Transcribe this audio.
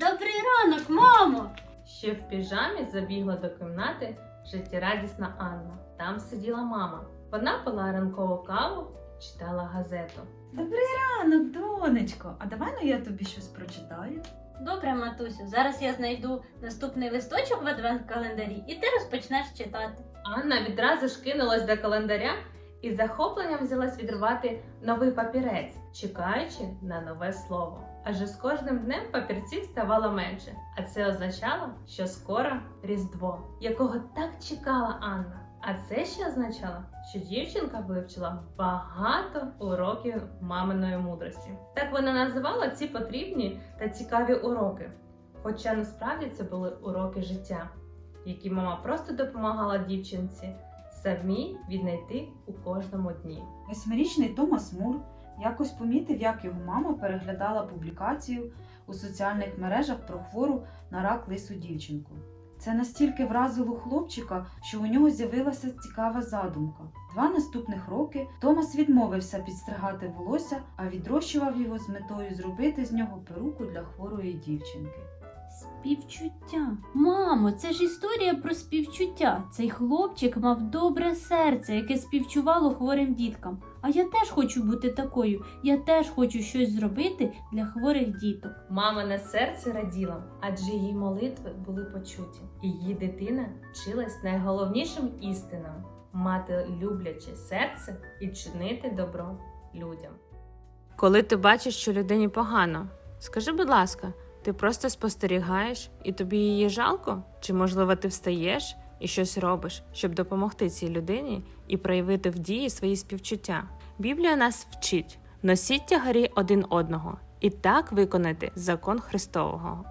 Добрий ранок, мамо! Ще в піжамі забігла до кімнати життєрадісна Анна. Там сиділа мама. Вона пила ранкову каву, читала газету. Добрий ранок, донечко. А давай ну я тобі щось прочитаю. Добре, матусю, зараз я знайду наступний листочок в адвент-календарі, і ти розпочнеш читати. Анна відразу ж кинулась до календаря і захопленням взялась відривати новий папірець, чекаючи на нове слово. Адже з кожним днем папірців ставало менше, а це означало, що скоро Різдво, якого так чекала Анна. А це ще означало, що дівчинка вивчила багато уроків маминої мудрості. Так вона називала ці потрібні та цікаві уроки. Хоча насправді це були уроки життя, які мама просто допомагала дівчинці самі віднайти у кожному дні. Восьмирічний Томас Мур якось помітив, як його мама переглядала публікацію у соціальних мережах про хвору на рак лису дівчинку. Це настільки вразило хлопчика, що у нього з'явилася цікава задумка. Два наступних роки Томас відмовився підстригати волосся, а відрощував його з метою зробити з нього перуку для хворої дівчинки. Співчуття. Мамо, це ж історія про співчуття. Цей хлопчик мав добре серце, яке співчувало хворим діткам. А я теж хочу бути такою. Я теж хочу щось зробити для хворих діток. Мамине серце раділо, адже її молитви були почуті, і її дитина вчилась найголовнішим істинам мати любляче серце і чинити добро людям. Коли ти бачиш, що людині погано, скажи, будь ласка, ти просто спостерігаєш і тобі її жалко? Чи можливо ти встаєш і щось робиш, щоб допомогти цій людині і проявити в дії свої співчуття? Біблія нас вчить носіть тягарі один одного і так виконати закон Христового.